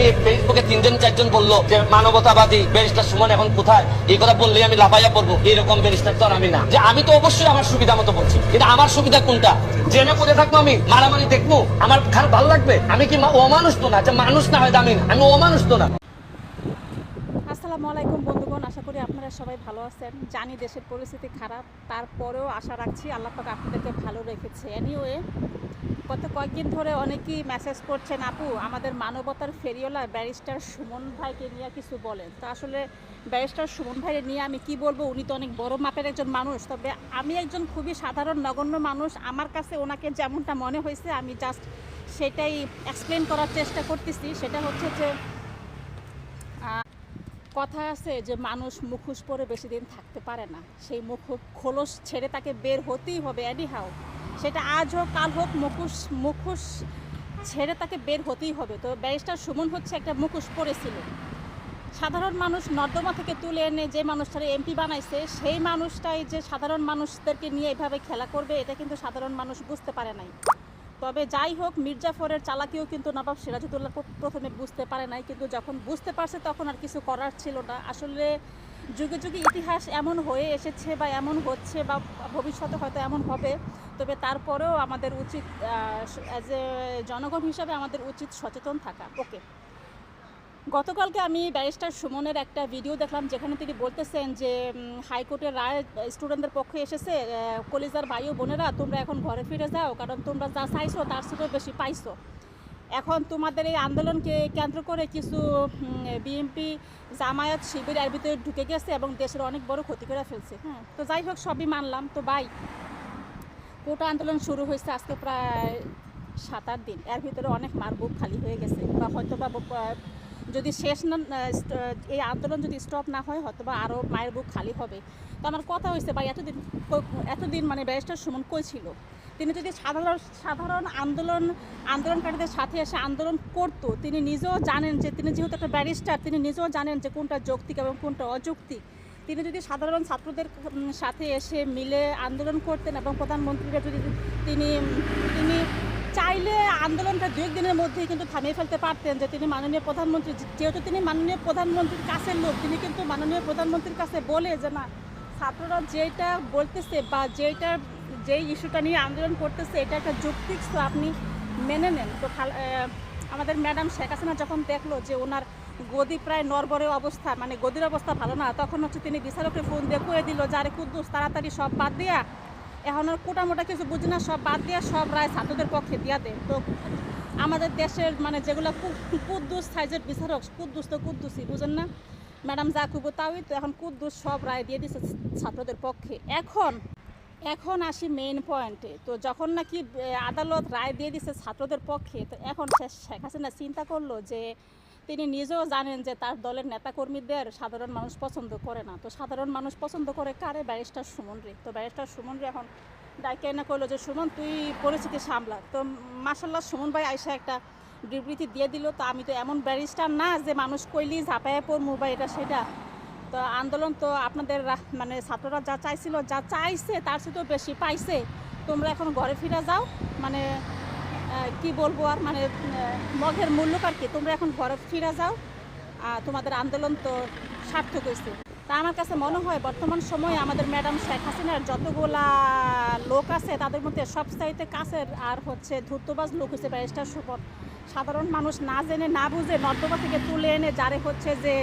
আমি ফেসবুকে তিনজন, চারজন বলল যে, মানবতাবাদী ব্যারিস্টার সুমন এখন কোথায়? এই কথা বললে আমি লাফাইয়া পড়ব। এরকম ব্যারিস্টার তো আমি না। যে আমি তো অবশ্যই আমার সুবিধা মতো বলছি। কিন্তু আমার সুবিধা কোনটা? জেনে পড়ে থাকব আমি, মারামারি দেখব। আমার খারাপ ভালো লাগবে? আমি কি অমানুষ তো না। যে মানুষ না হয় দামি না। আমি অমানুষ তো না। আসসালামু আলাইকুম বন্ধুগণ, আশা করি আপনারা সবাই ভালো আছেন। জানি দেশের পরিস্থিতি খারাপ, তারপরেও আশা রাখছি আল্লাহ পাক আপনাদেরকে ভালো রেখেছে। এনিওয়ে গত কয়েকদিন ধরে অনেকেই মেসেজ করছেন, আপু, আমাদের মানবতার ফেরিওলা ব্যারিস্টার সুমন ভাইকে নিয়ে কিছু বলেন। তো আসলে ব্যারিস্টার সুমন ভাইয়ের নিয়ে আমি কি বলব? উনি তো অনেক বড় মাপের একজন মানুষ। তবে আমি একজন খুবই সাধারণ, নগণ্য মানুষ। আমার কাছে ওনাকে যেমনটা মনে হয়েছে, আমি জাস্ট সেটাই এক্সপ্লেন করার চেষ্টা করতেছি। সেটা হচ্ছে যে কথা আছে যে মানুষ মুখোশ পরে বেশি দিন থাকতে পারে না। সেই মুখ খোলস ছেড়ে তাকে বের হতেই হবে এনি হাও সেটা আজ হোক কাল হোক মুখোশ মুখোশ ছেড়ে তাকে বের হতেই হবে। তো ব্যারিস্টার সুমন হচ্ছে একটা মুখোশ পরেছিল। সাধারণ মানুষ নর্দমা থেকে তুলে এনে যে মানুষটারে এমপি বানাইছে, সেই মানুষটাই যে সাধারণ মানুষদেরকে নিয়ে এভাবে খেলা করবে, এটা কিন্তু সাধারণ মানুষ বুঝতে পারে নাই। তবে যাই হোক, মির্জাফরের চালাকিও কিন্তু নবাব সিরাজুদ্দোল্লা প্রথমে বুঝতে পারে নাই, কিন্তু যখন বুঝতে পারছে তখন আর কিছু করার ছিল না। আসলে যুগে যুগে ইতিহাস এমন হয়ে এসেছে বা এমন হচ্ছে বা ভবিষ্যতে হয়তো এমন হবে, তবে তারপরেও আমাদের উচিত অ্যাজ এ জনগণ হিসাবে আমাদের উচিত সচেতন থাকা। ওকে গতকালকে আমি ব্যারিস্টার সুমনের একটা ভিডিও দেখলাম যেখানে তিনি বলতেছেন যে হাইকোর্টের রায় স্টুডেন্টদের পক্ষে এসেছে কলিজার ভাই ও বোনেরা, তোমরা এখন ঘরে ফিরে যাও, কারণ তোমরা যা চাইছো তার থেকেও বেশি পাইছো। এখন তোমাদের এই আন্দোলনকে কেন্দ্র করে কিছু বিএনপি জামায়াত শিবির এর ভিতরে ঢুকে গেছে এবং দেশের অনেক বড় ক্ষতি করে ফেলছে। হ্যাঁ তো যাই হোক, সবই মানলাম। তো বাই কোটা আন্দোলন শুরু হয়েছে আজকে প্রায় সাত আট দিন। এর ভিতরে অনেক মার বুক খালি হয়ে গেছে। বা হয়তো বা যদি শেষ না এই আন্দোলন যদি স্টপ না হয় হয়তো বা আরও মায়ের বুক খালি হবে। তো আমার কথা হয়েছে বা এতদিন এতদিন মানে ব্যারিস্টার সুমন কই ছিল? তিনি যদি সাধারণ সাধারণ আন্দোলন, আন্দোলনকারীদের সাথে এসে আন্দোলন করতো, তিনি নিজেও জানেন যে, তিনি যেহেতু একটা ব্যারিস্টার, তিনি নিজেও জানেন যে কোনটা যৌক্তিক এবং কোনটা অযৌক্তিক। তিনি যদি সাধারণ ছাত্রদের সাথে এসে মিলে আন্দোলন করতেন এবং প্রধানমন্ত্রীরা যদি তিনি তিনি চাইলে আন্দোলনটা দু একদিনের মধ্যেই কিন্তু থামিয়ে ফেলতে পারতেন যে তিনি মাননীয় প্রধানমন্ত্রী। যেহেতু তিনি মাননীয় প্রধানমন্ত্রীর কাছের লোক, তিনি কিন্তু মাননীয় প্রধানমন্ত্রীর কাছে বলে যে, না, ছাত্ররা যেটা বলতেছে বা যেটা, যেই ইস্যুটা নিয়ে আন্দোলন করতেছে, এটা একটা যৌক্তিক তো আপনি মেনে নেন। তো আমাদের ম্যাডাম শেখ হাসিনা যখন দেখল যে ওনার গদি প্রায় নরবরে অবস্থা মানে গদির অবস্থা ভালো না, তখন হচ্ছে তিনি বিচারককে ফোন দিয়ে কয়ে দিল যে, আরে কুদ্দুস, তাড়াতাড়ি সব বাদ দিয়া এখন আর কোটা মোটা কিছু বুঝি না, সব বাদ দিয়া সব রায় ছাত্রদের পক্ষে দিয়া দেয়। তো আমাদের দেশের মানে যেগুলো কুদ্দুস সাইজের বিচারক, কুদ্দুস তো কুদ্দুসই, বুঝেন না? ম্যাডাম যা খুবো তাওই তো এখন কুদ্দুস সব রায় দিয়ে দিছে ছাত্রদের পক্ষে। এখন এখন আসি মেইন পয়েন্টে তো যখন নাকি আদালত রায় দিয়ে দিছে ছাত্রদের পক্ষে, তো এখন শেখ হাসিনা চিন্তা করল যে তিনি নিজেও জানেন যে তার দলের নেতাকর্মীদের সাধারণ মানুষ পছন্দ করে না। তো সাধারণ মানুষ পছন্দ করে কারে? ব্যারিস্টার সুমন রে। তো ব্যারিস্টার সুমন রে এখন ডাইকে না করল যে, সুমন, তুই পরিস্থিতি সামলা। তো মাসাল্লাহ সুমন ভাই আইসা একটা বিবৃতি দিয়ে দিল। তো আমি তো এমন ব্যারিস্টার না যে মানুষ কইলি ঝাঁপায় পড়মু বা এটা সেটা। তো আন্দোলন তো আপনাদের মানে ছাত্ররা যা চাইছিল, যা চাইছে তার চেয়েও বেশি পাইছে। তোমরা এখন ঘরে ফিরে যাও। মানে কি বলব আর মানে মগের মূল্য আর কি। তোমরা এখন ঘরে ফিরে যাও। আর তোমাদের আন্দোলন তো সার্থক হয়েছে তা আমার কাছে মনে হয় বর্তমান সময়ে আমাদের ম্যাডাম শেখ হাসিনার যতগুলা লোক আছে, তাদের মধ্যে সবচাইতে কাছের আর হচ্ছে ধূর্তবাজ লোক হচ্ছে ব্যারিস্টার সুপথ। সাধারণ মানুষ না জেনে, না বুঝে নর্দমা থেকে তুলে এনে, যারে হচ্ছে যে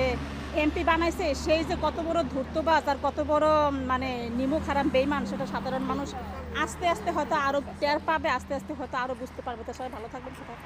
এমপি বানাইছে, সেই যে কত বড় ধূর্তবাজ আর কত বড় মানে নিমু খারাপ বেইমান, সেটা সাধারণ মানুষ আস্তে আস্তে হয়তো আরও টের পাবে, আস্তে আস্তে হয়তো আরও বুঝতে পারবে। তো সবাই ভালো থাকবেন সবাই